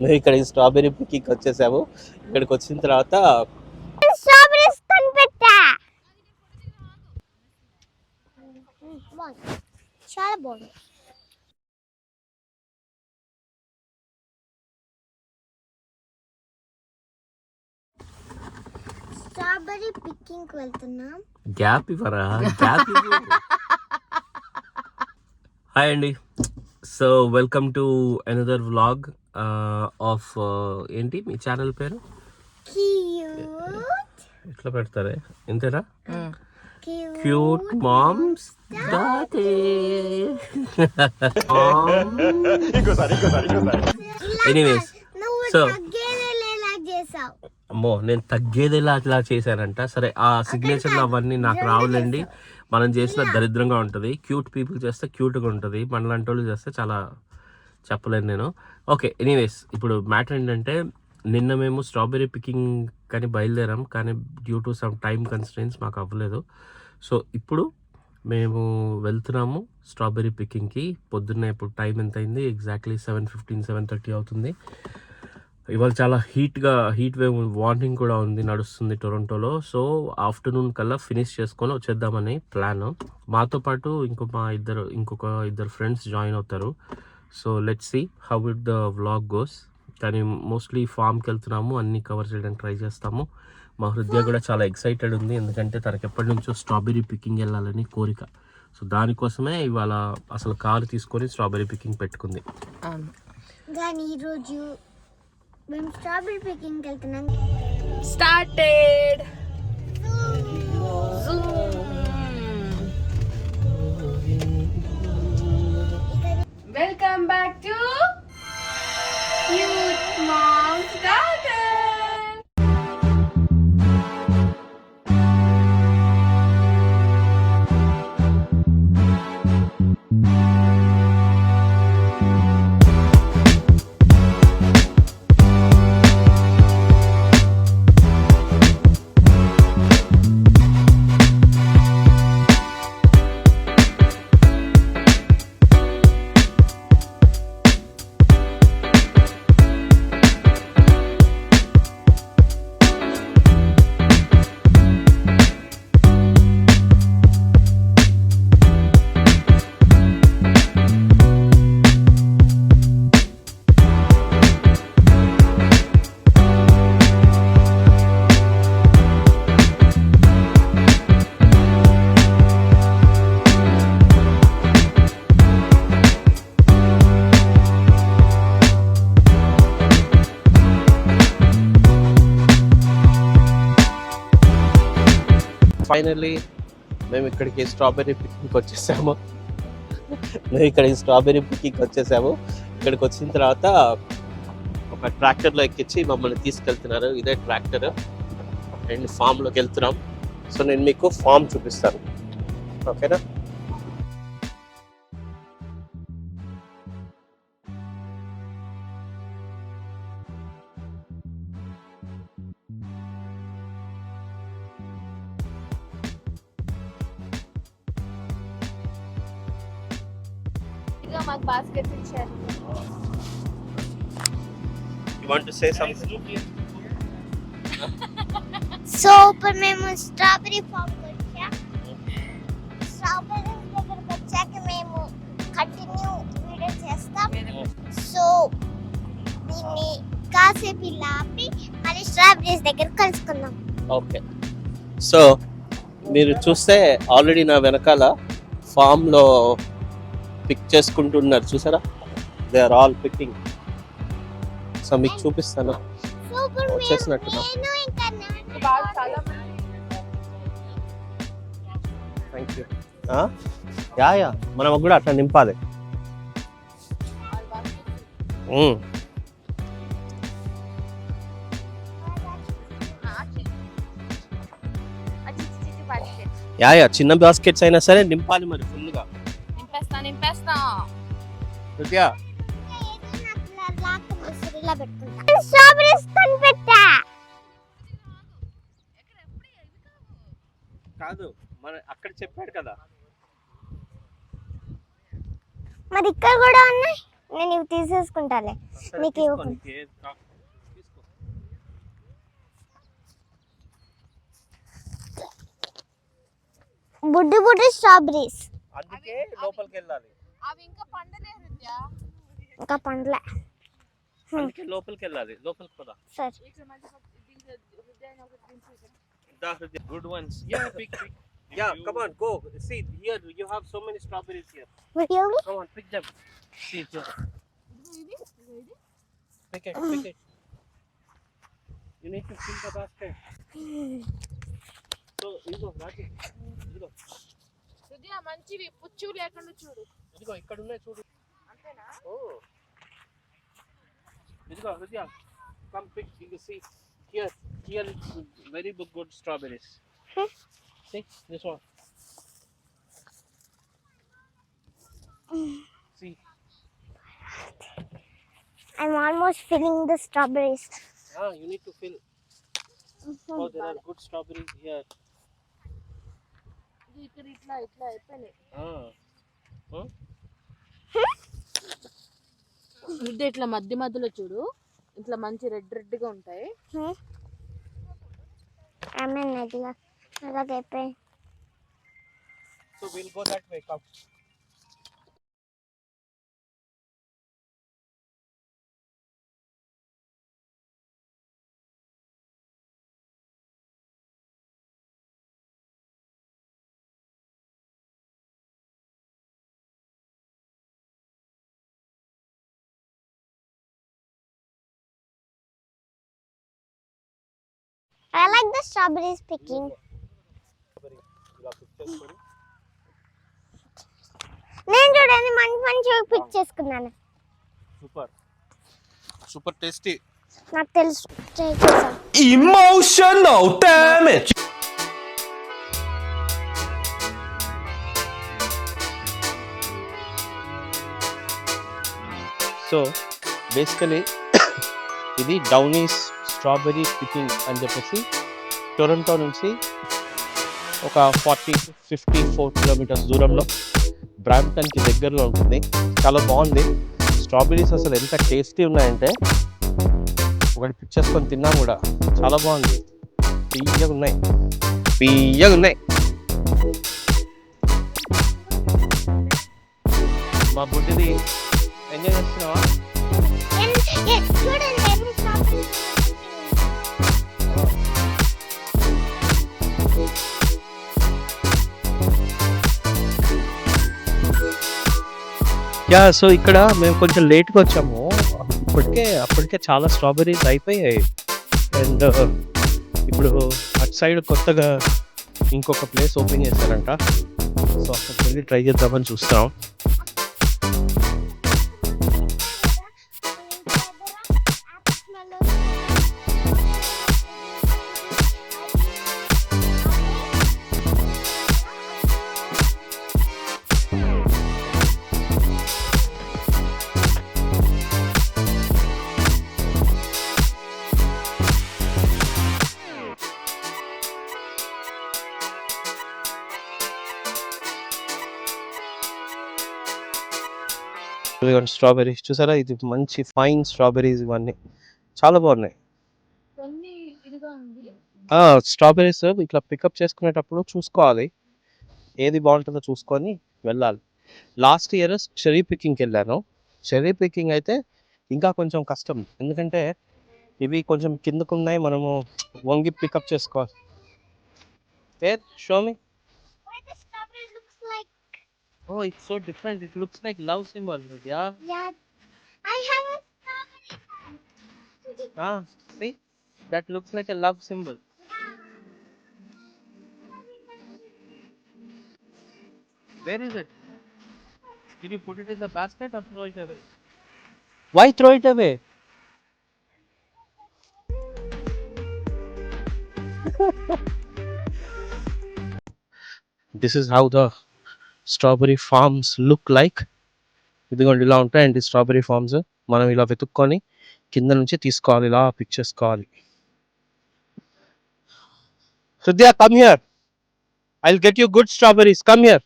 మేము ఇక్కడ స్ట్రాబెర్రీ పిక్కి వచ్చేసాము. ఇక్కడికి వచ్చిన తర్వాత చాలా బాగుంది. స్ట్రాబెరీ పిక్కింగ్ వెళ్తున్నాం. గ్యాప్ ఇవ్వరా? గ్యాప్ హాయ్ అండి so welcome to another vlog of ఏంటి? మీ ఛానల్ పేరు? క్యూట్ ఎట్లా పెడతారే? ఇంతేనా? క్యూట్ మామ్స్ తగ్గేదేలా చేసావు. అమ్మో నేను తగ్గేదేలా అట్లా చేశానంట. సరే ఆ సిగ్నేచర్లు అవన్నీ నాకు రావులేండి. మనం చేసిన దరిద్రంగా ఉంటుంది. క్యూట్ పీపుల్ చేస్తే క్యూట్గా ఉంటుంది. మనలాంటి వాళ్ళు చేస్తే చాలా చెప్పలేను నేను. ఓకే ఎనీవేస్ ఇప్పుడు మ్యాటర్ ఏంటంటే నిన్న మేము స్ట్రాబెరీ పికింగ్ కానీ బయలుదేరాం కానీ due to some time constraints మాకు అవ్వలేదు. సో ఇప్పుడు మేము వెళ్తున్నాము స్ట్రాబెర్రీ పికింగ్కి. పొద్దున్నే ఇప్పుడు టైం ఎంత అయింది exactly seven fifteen seven thirty అవుతుంది. ఇవాళ చాలా హీట్గా హీట్ వేవ్ వార్నింగ్ కూడా ఉంది నడుస్తుంది టొరంటోలో సో ఆఫ్టర్నూన్ కల్లా ఫినిష్ చేసుకొని వచ్చేద్దామని ప్లాన్ మాతో పాటు ఇంకో మా ఇద్దరు ఇంకొక ఇద్దరు ఫ్రెండ్స్ జాయిన్ అవుతారు. So let see how it the vlog goes కానీ మోస్ట్లీ ఫామ్కి వెళ్తున్నాము అన్నీ కవర్ చేయడానికి ట్రై చేస్తాము. మా హృదయ కూడా చాలా ఎక్సైటెడ్ ఉంది ఎందుకంటే తనకి ఎప్పటి నుంచో స్ట్రాబెర్రీ పికింగ్ వెళ్ళాలని కోరిక. సో దానికోసమే ఇవాళ అసలు కారు తీసుకొని స్ట్రాబెర్రీ పికింగ్ పెట్టుకుంది. కానీ ఈరోజు మేము స్ట్రాబెరీ పికింగ్ వెళ్తున్నాం. Started. Welcome back to Youth Mom's Daughter. Finally మేము ఇక్కడికి స్ట్రాబెర్రీ పిక్నిక్ వచ్చేసాము. మేము ఇక్కడ స్ట్రాబెర్రీ పిక్నిక్ వచ్చేసాము. ఇక్కడికి వచ్చిన తర్వాత ఒక ట్రాక్టర్లో ఎక్కించి మమ్మల్ని తీసుకెళ్తున్నారు. ఇదే ట్రాక్టర్. అండ్ ఫామ్లోకి వెళ్తున్నాం. సో నేను మీకు ఫామ్ చూపిస్తాను. ఓకేనా? Want to say something so ఇప్పుడు మేము స్ట్రాబెరీ ఫామ్ వచ్చాం స్ట్రాబెరీ దగ్గరకు వచ్చాక మేము కంటిన్యూ వీడియో చేస్తాం. సో దీన్ని కాసేపు ఇలా ఆపి మళ్ళీ స్ట్రాబెరీస్ దగ్గర కలుసుకుందాం. ఓకే. సో మీరు చూస్తే ఆల్రెడీ నా వెనకాల ఫామ్లో పిక్ చేసుకుంటున్నారు చూసారా? They are all picking so మీకు చూపిస్తాను. చాలా థ్యాంక్ యూ యా యా. మనం కూడా అట్లా నింపాలి. Yeah yeah. చిన్న బాస్కెట్స్ అయినా సరే నింపాలి మరి ఫుల్గా నింపేస్తా నింపేస్తా. ఇలా పెట్టుకుంటా. స్ట్రాబెరీస్ కనిపెట్టా కాదు మన అక్కడ చెప్పాడు కదా. మరి ఇక్కడ కూడా ఉన్నాయి? నేను ఇవి తీసేసుకుంటాలే. నీకు తీసుకో, ఇవ్వకు. నీకు ఏది కా- తీసుకో. బుడ్డి బుడ్డి స్ట్రాబెరీస్ అందుకే లోపలికి వెళ్ళాలి. అవి ఇంకా పండలే హృదయ ఇంకా పండ్లే. అందుకే లోపలికి వెళ్ళాలి లోపలికి పోదా pick yeah come on go see here you have so many strawberries here Really? come on pick them see here ఇదిగో ఇది ఇదిగో ఇది pick it pick it you need to fill the basket so ఇదిగో రాజు ఇదిగో హృదయ మంచివి పుచ్చు లేకుండా చూడు ఇదిగో ఇక్కడ ఉన్నాయి చూడు అంతేనా ఓ Vidya, Vidya, come pick. You can see here, here it's very good strawberries. Hmm? See this one. See. I'm almost filling the strawberries. Ah, you need to fill. Mm -hmm. Oh, there are good strawberries here. Ah. Huh? హృదయ ఇట్లా మధ్య మధ్యలో చూడు ఇట్లా మంచి red రెడ్గా ఉంటాయి Hmm? I mean, idea. అలాగే అయిపోయి I like the strawberries picking. నేను చూడండి మంచి మంచి పిక్ చేసుకున్నాను. సూపర్. Super tasty. నాకు తెలుసు. ట్రై చేశాను Emotional damage. సో బేసికలీ ఇది డౌనీస్ స్ట్రాబెరీ పికింగ్ అని చెప్పేసి టొరంటో నుంచి ఒక ఫార్టీ ఫిఫ్టీ ఫోర్ కిలోమీటర్స్ దూరంలో బ్రాంప్టన్కి దగ్గరలో ఉంటుంది. చాలా బాగుంది. స్ట్రాబెర్రీస్ అసలు ఎంత టేస్టీ ఉన్నాయంటే ఒకటి పిక్ చేసుకొని తిన్నా కూడా. చాలా బాగుంది. పియ్యగా ఉన్నాయి. పియ్యగా ఉన్నాయి. మా బుడ్డిది. ఎంజాయ్ చేస్తున్నావా? యా సో ఇక్కడ మేము కొంచెం లేట్గా వచ్చాము. అప్పటికే అప్పటికే చాలా స్ట్రాబెరీస్ అయిపోయాయి. అండ్ uh, ఇప్పుడు అటు సైడ్ కొత్తగా ఇంకొక ప్లేస్ ఓపెన్ చేశారంట. సో అక్కడికి వెళ్ళి ట్రై చేద్దామని చూస్తాం. ఇదిగోండి స్ట్రాబెరీస్ చూసారా? ఇది మంచి ఫైన్ స్ట్రాబెరీస్ ఇవన్నీ. చాలా బాగున్నాయి. స్ట్రాబెరీస్ ఇట్లా పికప్ చేసుకునేటప్పుడు చూసుకోవాలి. ఏది బాగుంటుందో చూసుకొని వెళ్ళాలి. లాస్ట్ ఇయర్ చెరీ పికింగ్కి వెళ్ళాను చెరీ పికింగ్ అయితే ఇంకా కొంచెం కష్టం. ఎందుకంటే ఇవి కొంచెం కిందకు ఉన్నాయి మనము వంగి పికప్ చేసుకోవాలి. Show me Oh, it's so different. It looks like love symbol, Yeah. Yeah. I have a strawberry. ah, see? That looks like a love symbol. Where is it? Did you put it in the basket or throw it away? Why throw it away? this is how the strawberry farms look like. ఇదిగోండి ఇలా ఉంటాయండి strawberry forms మనం ఇలా వెతుక్కొని కింద నుంచి తీసుకోవాలి ఇలా పిక్ చేసుకోవాలి Hridaya come here I get you good strawberries come here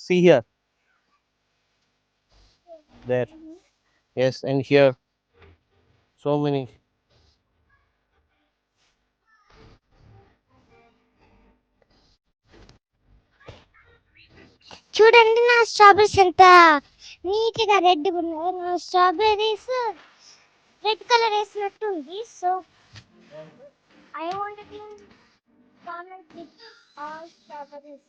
see here there yes and here so many చూడండి నా స్ట్రాబెరీస్ ఎంత నీట్గా రెడ్ ఉన్నాయి. నా స్ట్రాబెరీస్ రెడ్ కలర్ వేసినట్టు ఉంది. So I want comment with all strawberries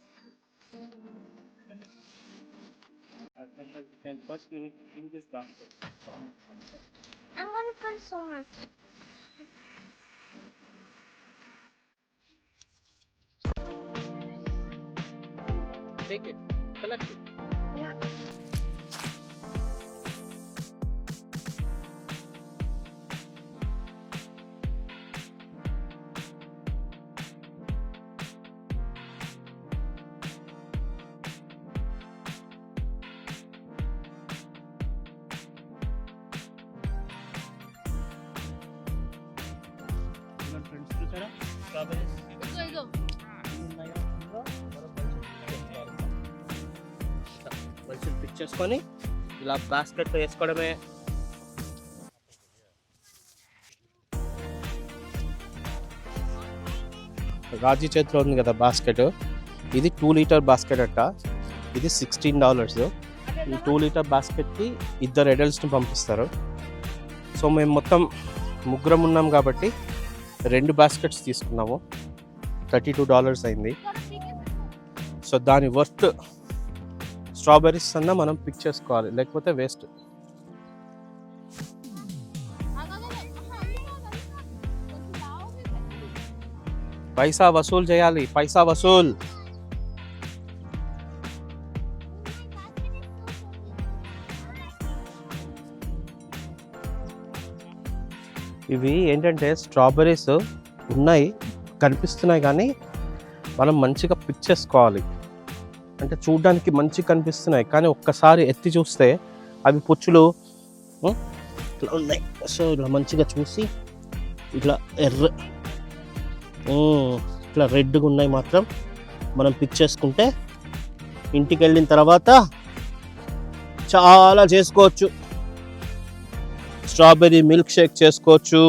I'm gonna put so much. take it. pela crítica. మంచిగా pick చేసుకొని ఇలా బాస్కెట్ వేసుకోవడమే. రాజీ చేతిలో ఉంది కదా బాస్కెట్ ఇది టూ లీటర్ బాస్కెట్ అట్ట ఇది సిక్స్టీన్ డాలర్స్ ఈ టూ లీటర్ బాస్కెట్కి ఇద్దరు అడల్ట్స్ని పంపిస్తారు. సో మేము మొత్తం ముగ్గురం ఉన్నాం కాబట్టి రెండు బాస్కెట్స్ తీసుకున్నాము. థర్టీ టూ డాలర్స్ అయింది. సో దాని వర్త్ స్ట్రాబెర్రీస్ అన్న మనం పిక్ చేసుకోవాలి లేకపోతే వేస్ట్ పైసా వసూలు చేయాలి పైసా వసూల్. ఇవి ఏంటంటే స్ట్రాబెర్రీస్ ఉన్నాయి కనిపిస్తున్నాయి కానీ మనం మంచిగా పిక్ చేసుకోవాలి. అంటే చూడడానికి మంచిగా కనిపిస్తున్నాయి. కానీ ఒక్కసారి ఎత్తి చూస్తే అవి పుచ్చులు ఇట్లా ఉన్నాయి. సో ఇట్లా మంచిగా చూసి ఇట్లా ఎర్ర ఇట్లా రెడ్గా ఉన్నాయి మాత్రం మనం పిక్ చేసుకుంటే ఇంటికి వెళ్ళిన తర్వాత చాలా చేసుకోవచ్చు. స్ట్రాబెర్రీ మిల్క్ షేక్ చేసుకోవచ్చు.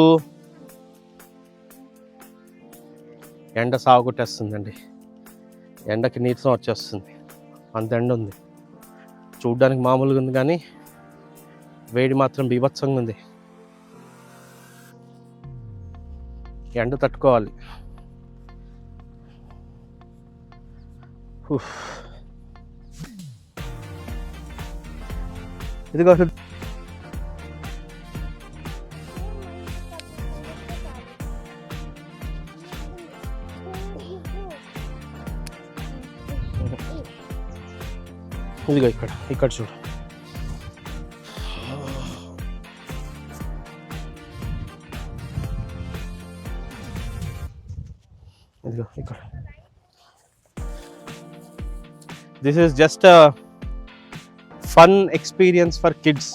ఎండ సాగుకొట్టేస్తుందండి ఎండకి నీరసం వచ్చేస్తుంది. అంత ఎండ ఉంది. చూడ్డానికి మామూలుగా ఉంది కానీ వేడి మాత్రం బీభత్సంగా ఉంది. ఎండ తట్టుకోవాలి. ఉఫ్. ఇదిగో ఇదిగో ఇక్కడ ఇక్కడ చూడు ఇదిగో ఇక్కడ this is just fun experience for kids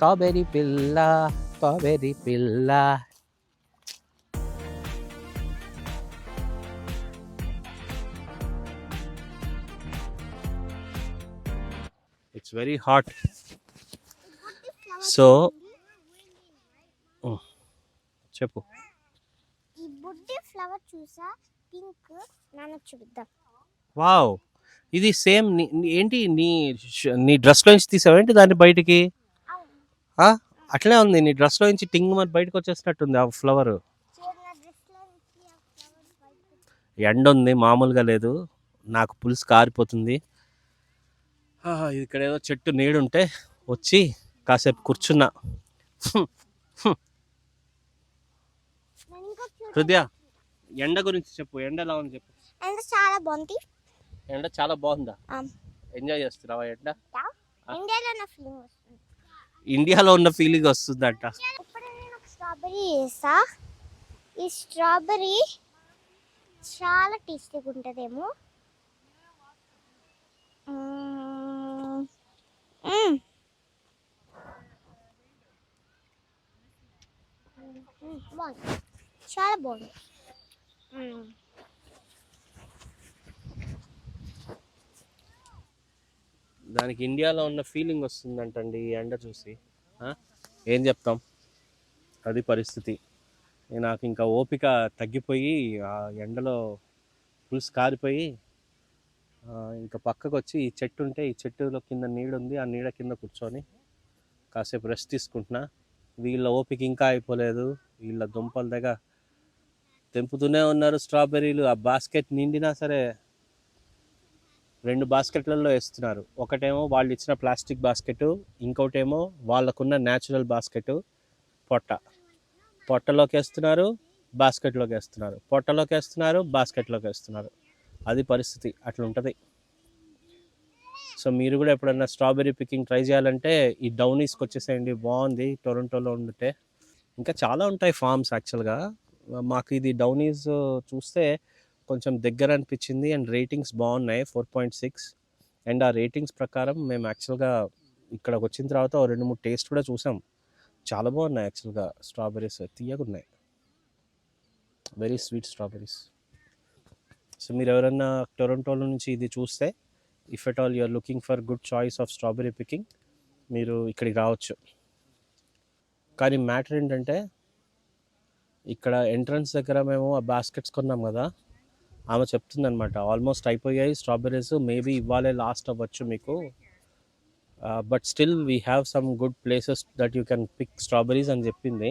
strawberry పిల్ల స్ట్రాబెరీ పిల్ల. ఇట్స్ వెరీ హాట్ సో చెప్పు. ఈ బుడ్డి ఫ్లవర్ చూసా? పింక్. నాన్న చూద్దాం. వావ్. ఇది సేమ్ ఏంటి? నీ నీ డ్రెస్లో నుంచి తీసావేంటి దాన్ని బయటికి? అట్లే ఉంది నీ డ్రెస్లో నుంచి టింగ్ మరి బయటకు వచ్చేసినట్టుంది ఆ ఫ్లవర్ ఎండ ఉంది మామూలుగా లేదు. నాకు పులుసు కారిపోతుంది. ఇక్కడ ఏదో చెట్టు నీడుంటే వచ్చి కాసేపు కూర్చున్నా. హృదయ ఎండ గురించి చెప్పు ఎండ ఎలా ఉంది చెప్పు. ఎంత చాలా బాగుంది. ఎండ చాలా బాగుందా? ఆ. ఎంజాయ్ చేస్తున్నావా ఎండ? ఇండియాలో నా ఫీలింగ్ వస్తుంది. ఇండియాలో ఉన్న ఫీలింగ్ వస్తుందంట. స్ట్రాబెరీ ఈ స్ట్రాబెరీ చాలా టేస్టీగా ఉంటుందేమో. చాలా బాగుంది. దానికి ఇండియాలో ఉన్న ఫీలింగ్ వస్తుందంటండి ఈ ఎండ చూసి. ఏం చెప్తాం? అది పరిస్థితి. నాకు ఇంకా ఓపిక తగ్గిపోయి ఆ ఎండలో పులుసు కారిపోయి ఇంకా పక్కకు వచ్చి ఈ చెట్టు ఉంటే ఈ చెట్టులో కింద నీడ ఉంది ఆ నీడ కింద కూర్చొని కాసేపు రెస్ట్ తీసుకుంటున్నా. వీళ్ళ ఓపిక ఇంకా అయిపోలేదు. వీళ్ళ దుంపల దగ్గర తెంపుతూనే ఉన్నారు స్ట్రాబెర్రీలు. ఆ బాస్కెట్ నిండినా సరే రెండు బాస్కెట్లలో వేస్తున్నారు. ఒకటేమో వాళ్ళు ఇచ్చిన ప్లాస్టిక్ బాస్కెట్ ఇంకోటేమో వాళ్ళకున్న న్యాచురల్ బాస్కెట్ పొట్ట. పొట్టలోకి వేస్తున్నారు బాస్కెట్లోకి వేస్తున్నారు. పొట్టలోకి వేస్తున్నారు బాస్కెట్లోకి వేస్తున్నారు. అది పరిస్థితి అట్లా ఉంటుంది సో మీరు కూడా ఎప్పుడన్నా స్ట్రాబెర్రీ పికింగ్ ట్రై చేయాలంటే ఈ డౌనీస్కి వచ్చేసేయండి. బాగుంది టొరంటోలో ఉంటే ఇంకా చాలా ఉంటాయి ఫార్మ్స్ యాక్చువల్గా. మాకు ఇది డౌనీస్ చూస్తే కొంచెం దగ్గర అనిపించింది. అండ్ రేటింగ్స్ బాగున్నాయి. Four point six. అండ్ ఆ రేటింగ్స్ ప్రకారం మేము యాక్చువల్గా ఇక్కడికి వచ్చిన తర్వాత ఓ రెండు మూడు టేస్ట్ కూడా చూసాం. చాలా బాగున్నాయి యాక్చువల్గా స్ట్రాబెర్రీస్. తీయగా ఉన్నాయి వెరీ స్వీట్ స్ట్రాబెర్రీస్ సో మీరు ఎవరైనా టొరంటోలో నుంచి ఇది చూస్తే if at all you're looking for good choice of strawberry picking మీరు ఇక్కడికి రావచ్చు. కానీ మ్యాటర్ ఏంటంటే ఇక్కడ ఎంట్రన్స్ దగ్గర మేము ఆ బాస్కెట్స్ కొన్నాం కదా. ఆమె చెప్తుందనమాట ఆల్మోస్ట్ అయిపోయాయి స్ట్రాబెర్రీస్ మేబీ ఇవ్వాలే లాస్ట్ అవ్వచ్చు మీకు. But still we have some good places that you can pick strawberries అని చెప్పింది.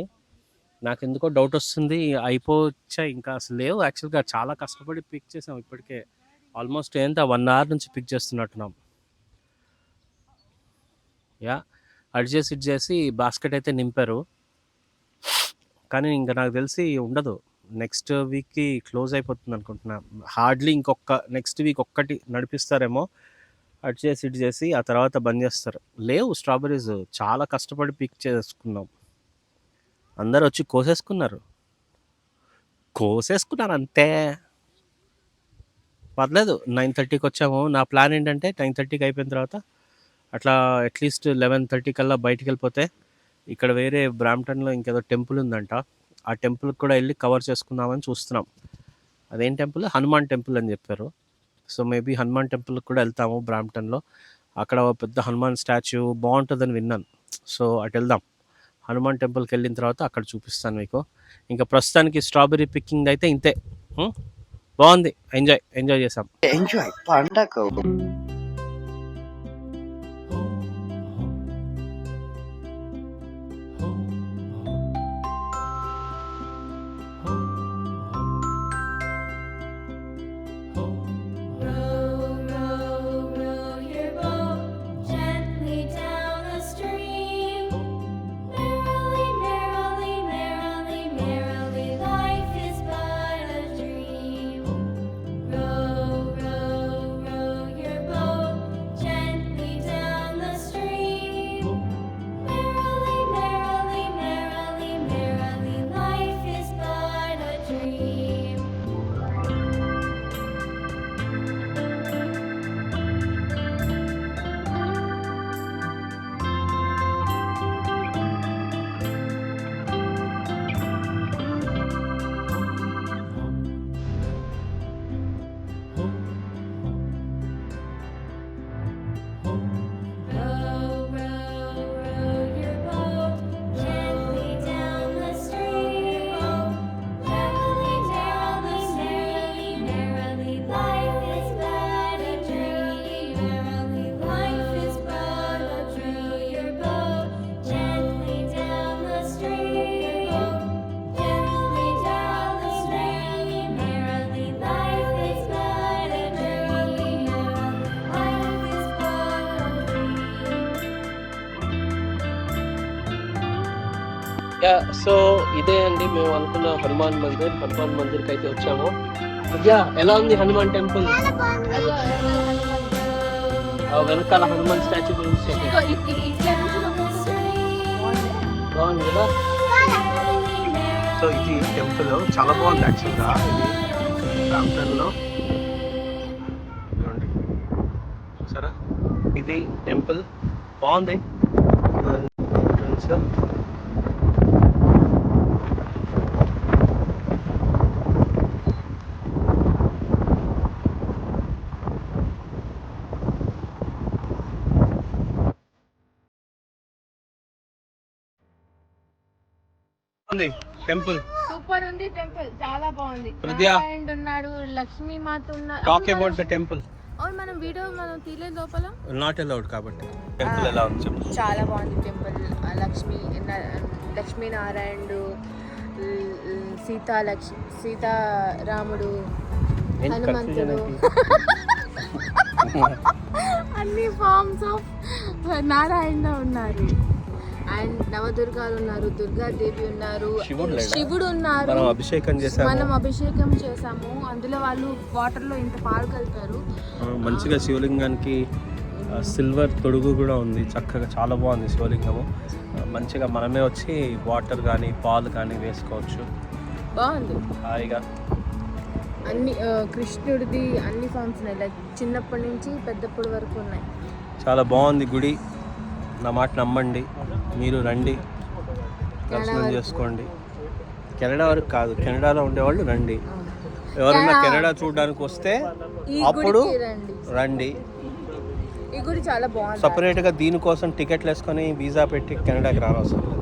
నాకు ఎందుకో డౌట్ వస్తుంది అయిపోవచ్చా ఇంకా అసలు లేవు. యాక్చువల్గా చాలా కష్టపడి పిక్ చేసాం ఇప్పటికే. ఆల్మోస్ట్ ఎంత వన్ అవర్ నుంచి పిక్ చేస్తున్నట్టున్నాం. యా అటు చేసి ఇట్ చేసి బాస్కెట్ అయితే నింపారు. కానీ ఇంకా నాకు తెలిసి ఉండదు. నెక్స్ట్ వీక్కి క్లోజ్ అయిపోతుంది అనుకుంటున్నా. హార్డ్లీ ఇంకొక నెక్స్ట్ వీక్ ఒక్కటి నడిపిస్తారేమో అటు చేసి ఇటు చేసి ఆ తర్వాత బంద్ చేస్తారు. లేవు స్ట్రాబెరీస్ చాలా కష్టపడి పిక్ చేసుకున్నాం. అందరు వచ్చి కోసేసుకున్నారు. కోసేసుకున్నారు అంతే. పర్లేదు నైన్ థర్టీకి వచ్చాము. నా ప్లాన్ ఏంటంటే నైన్ థర్టీకి అయిపోయిన తర్వాత అట్లా అట్లీస్ట్ లెవెన్ థర్టీ కల్లా బయటికి వెళ్ళిపోతే ఇక్కడ వేరే బ్రాంప్టన్లో ఇంకేదో టెంపుల్ ఉందంట. ఆ టెంపుల్కి కూడా వెళ్ళి కవర్ చేసుకుందామని చూస్తున్నాం. అదేం టెంపుల్? హనుమాన్ టెంపుల్ అని చెప్పారు. సో మేబీ హనుమాన్ టెంపుల్కి కూడా వెళ్తాము బ్రాంప్టన్లో అక్కడ పెద్ద హనుమాన్ స్టాచ్యూ బాగుంటుందని విన్నాను. సో అటు వెళ్దాం. హనుమాన్ టెంపుల్కి వెళ్ళిన తర్వాత అక్కడ చూపిస్తాను మీకు. ఇంకా ప్రస్తుతానికి స్ట్రాబెరీ పిక్కింగ్ అయితే ఇంతే. బాగుంది. ఎంజాయ్. ఎంజాయ్ చేసాం ఎంజాయ్. పండగ. ఇదే అండి మేము అనుకున్న హనుమాన్ మందిర్ హనుమాన్ మందిర్కి అయితే వచ్చాము. యా ఎలా ఉంది హనుమాన్ టెంపుల్? ఆ వెనకాల హనుమాన్ స్టాచ్యూ గురించి బాగుంది కదా? సో ఇది టెంపుల్ చాలా బాగుంది యాక్చువల్గా ఇది ప్రాంతంలో చూడండి. సరే ఇది టెంపుల్. బాగుంది. ఉంది టెంపుల్. సూపర్ ఉంది టెంపుల్. చాలా బాగుంది. హృదయ. నారాయణుడు ఉన్నాడు లక్ష్మీ మాత ఉన్నారు. టాక్ అబౌట్ ద టెంపుల్ అవును మనం వీడియో మనం తీయలేదు లోపల. నాట్ అలౌడ్ కాబట్టి. టెంపుల్ ఎలా ఉంది చెప్పు. చాలా బాగుంది టెంపుల్. ఆ లక్ష్మీ నా- లక్ష్మీనారాయణుడు ల్- ల్- సీతా లక్ష్మి సీతారాముడు హనుమంతుడు? అన్ని ఫార్మ్స్ ఆఫ్ నారాయణ ఉన్నారు. అండ్ నవదుర్గాలు ఉన్నారు దుర్గాదేవి ఉన్నారు శివుడు ఉన్నారు. మనం అభిషేకం చేసాము మనం అభిషేకం చేసాము అందులో వాళ్ళు వాటర్లో ఇంత పాలు కలుపుతారు ఆ, మంచిగా శివలింగానికి సిల్వర్ తొడుగు కూడా ఉంది. చక్కగా చాలా బాగుంది శివలింగము. మంచిగా మనమే వచ్చి వాటర్ కానీ పాలు కానీ వేసుకోవచ్చు. బాగుంది. హాయిగా. అన్ని కృష్ణుడిది అన్ని ఫార్మ్స్ ఉన్నాయి. లైక్ చిన్నప్పటి నుంచి పెద్దప్పటి వరకు ఉన్నాయి. చాలా బాగుంది గుడి. నా మాట నమ్మండి. మీరు రండి. దర్శనం. చేసుకోండి. కెనడా వరకు కాదు కెనడాలో ఉండేవాళ్ళు రండి. ఎవరైనా కెనడా- చూడడానికి వస్తే అప్పుడు రండి. సపరేట్గా దీనికోసం టికెట్లు వేసుకొని వీసా పెట్టి కెనడాకి రానవసరం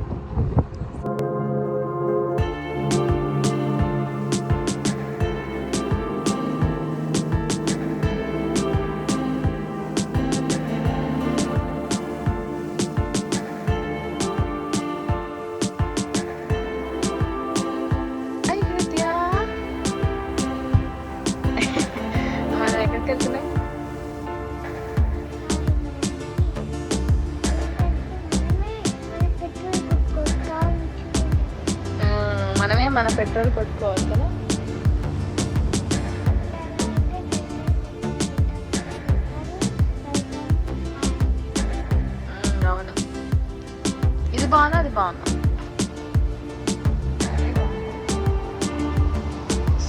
మన పెట్రోల్ కొట్టుకోవాలి కదా. అవును. ఇది బాగుందా? అది బాగుందా?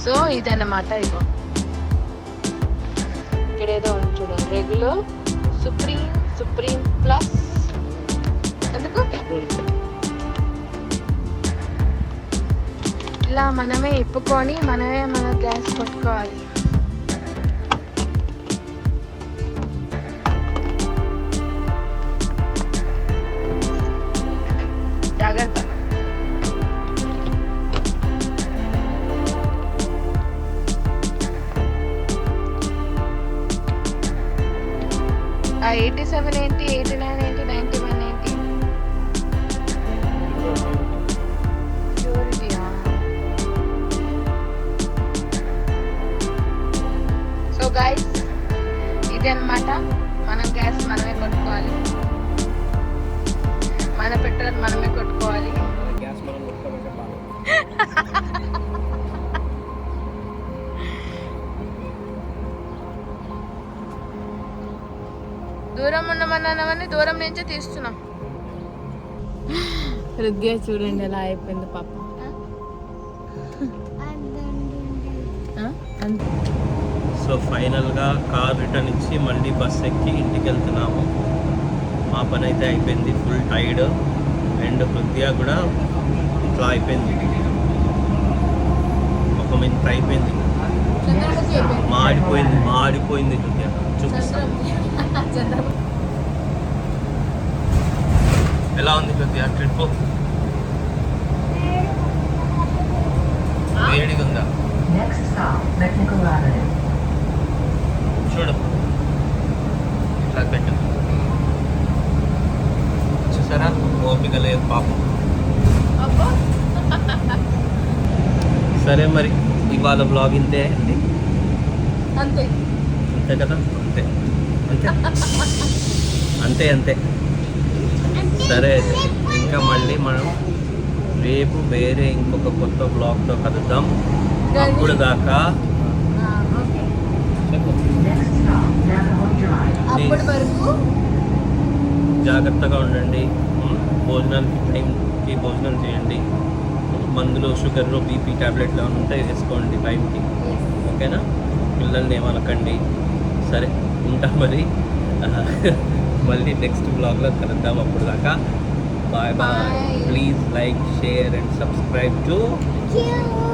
సో ఇదన్నమాట ఇగో. ఇక్కడ ఏదో ఉంది చూడండి. రెగ్యులర్ సుప్రీం సుప్రీం ప్లస్ ఎందుకు? ఇలా మనమే ఇప్పుకొని మనమే మన గ్యాస్ కొట్టుకోవాలి. చూడండి ఎలా అయిపోయింది పాప. సో ఫైనల్గా కార్ రిటర్న్ ఇచ్చి మళ్ళీ బస్ ఎక్కి ఇంటికి వెళ్తున్నాము మా పని అయితే అయిపోయింది ఫుల్ టైర్డ్. అండ్ హృదయ కూడా ఇట్లా అయిపోయింది. ఒక మినిట్ అయిపోయింది. మాడిపోయింది మాడిపోయింది హృదయ. చూపిస్తాను. ఎలా ఉంది హృదయ? ట్రిప్? వేడిగా ఉందా Next stop, Technical Avenue. చూడు. ఇట్లా పెట్టు. చూసారా? ఓపిక లేదు పాపం. అబ్బా. సరే మరి ఇవాళ బ్లాగ్ ఇంతే అండి. అంతే. అంతే కదా? అంతే. అంతే అంతే. అంతే. సరే అయితే ఇంకా మళ్ళీ మనం రేపు వేరే ఇంకొక కొత్త బ్లాగ్తో కలుద్దాం. అప్పుడు దాకా జాగ్రత్తగా ఉండండి. భోజనానికి టైంకి భోజనం చేయండి. మందులో షుగర్ బీపీ ట్యాబ్లెట్లు ఏమైనా ఉంటే వేసుకోండి టైంకి ఓకేనా? పిల్లల్ని ఏమనకండి. సరే ఉంటాం మరి. మళ్ళీ నెక్స్ట్ బ్లాగ్లో కలుద్దాం అప్పుడు దాకా bye bye. bye. Please like, share, and subscribe to.